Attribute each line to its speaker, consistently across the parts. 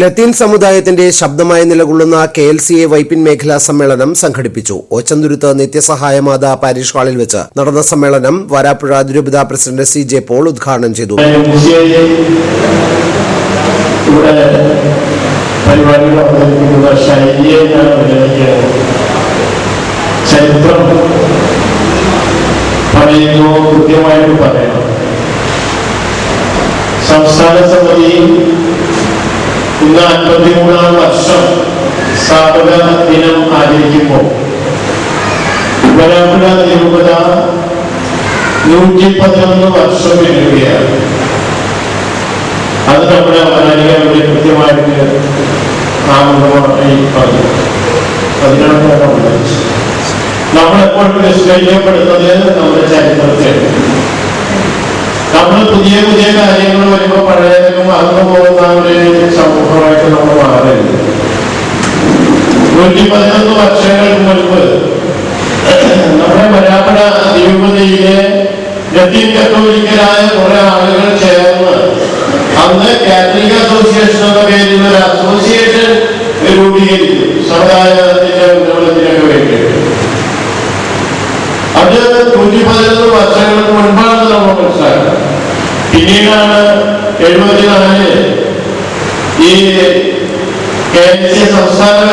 Speaker 1: ലത്തീൻ സമുദായത്തിന്റെ ശബ്ദമായി നിലകൊള്ളുന്ന K L C A Vypin മേഖലാ സമ്മേളനം സംഘടിപ്പിച്ചു. ഓച്ചന്തുരുത്ത് നിത്യസഹായ മാതാ പാരിഷ് ഹാളിൽ വെച്ച് നടന്ന സമ്മേളനം വരാപ്പുഴ ദുരൂപിത പ്രസിഡന്റ് സി ജെ പോൾ ഉദ്ഘാടനം ചെയ്തു.
Speaker 2: പറയുന്നു കൃത്യമായിട്ട് പറയണം. സംസ്ഥാന സമിതി ഇന്ന് അൻപത്തിമൂന്നാം വർഷം സ്ഥാപക ദിനം ആചരിക്കുമ്പോൾ വരാപ്പുഴ തിരുപ്പത നൂറ്റി പതിനൊന്ന് വർഷം പിന്നിടുകയാണ് അത് നമ്മുടെ വളരെ കൃത്യമായിട്ട് നാമകമായി പറഞ്ഞു. അതിനാണ് നമ്മൾ നമ്മളെപ്പോഴും നിഷ്കരിക്കപ്പെടുന്നത് നമ്മുടെ ചരിത്രത്തെ നമ്മൾ പുതിയ പുതിയ കാര്യങ്ങൾ വരുമ്പോൾ പഴയതിനും അന്ന് പോകുന്ന ഒരു സമൂഹമായിട്ട് നമ്മൾ മാറരുത് നൂറ്റി പതിനൊന്ന് വർഷങ്ങൾക്ക് മുൻപ് നമ്മുടെ വരാപ്പുഴ തിരുപ്പതിയിലെ ലത്തീൻ കത്തോലിക്കരായ കുറെ ആളുകൾ ചേർന്ന് അന്ന് കാത്തലിക് അസോസിയേഷൻ എന്ന പേരിൽ ഒരു അസോസിയേഷൻ രൂപീകരിച്ചു. സമുദായത്തിന്റെ ഉന്നമനത്തിനൊക്കെ വേണ്ടി. അത് നൂറ്റി പതിനൊന്ന് വർഷങ്ങൾക്ക് മുൻപാണ് നമ്മൾ മനസ്സിലാക്കുന്നത് പിന്നീടാണ് എഴുപത്തിനാലിൽ ഈ കെ സംസ്ഥാന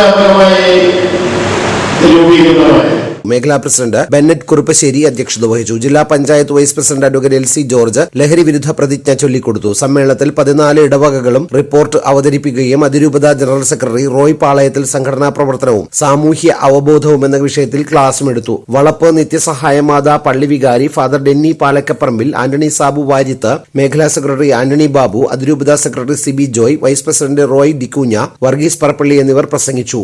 Speaker 1: മേഖലാ പ്രസിഡന്റ് ബെന്നറ്റ് കുറുപ്പശ്ശേരി അധ്യക്ഷത വഹിച്ചു. ജില്ലാ panchayat vice president advocate L C George ലഹരി വിരുദ്ധ പ്രതിജ്ഞ ചൊല്ലിക്കൊടുത്തു. സമ്മേളനത്തിൽ പതിനാല് ഇടവകകളും റിപ്പോർട്ട് അവതരിപ്പിക്കുകയും അതിരൂപത ജനറൽ സെക്രട്ടറി റോയ് പാളയത്തിൽ സംഘടനാ പ്രവർത്തനവും സാമൂഹ്യ അവബോധവും എന്ന വിഷയത്തിൽ ക്ലാസും എടുത്തു. വളപ്പ് നിത്യസഹായമാത പള്ളി വികാരി father Denny Palakkaparambil Antony Sabu Varyath മേഖലാ സെക്രട്ടറി ആന്റണി ബാബു അതിരൂപത secretary Sibi Joy vice president Roy D'Cunha Varghese Parappally എന്നിവർ പ്രസംഗിച്ചു.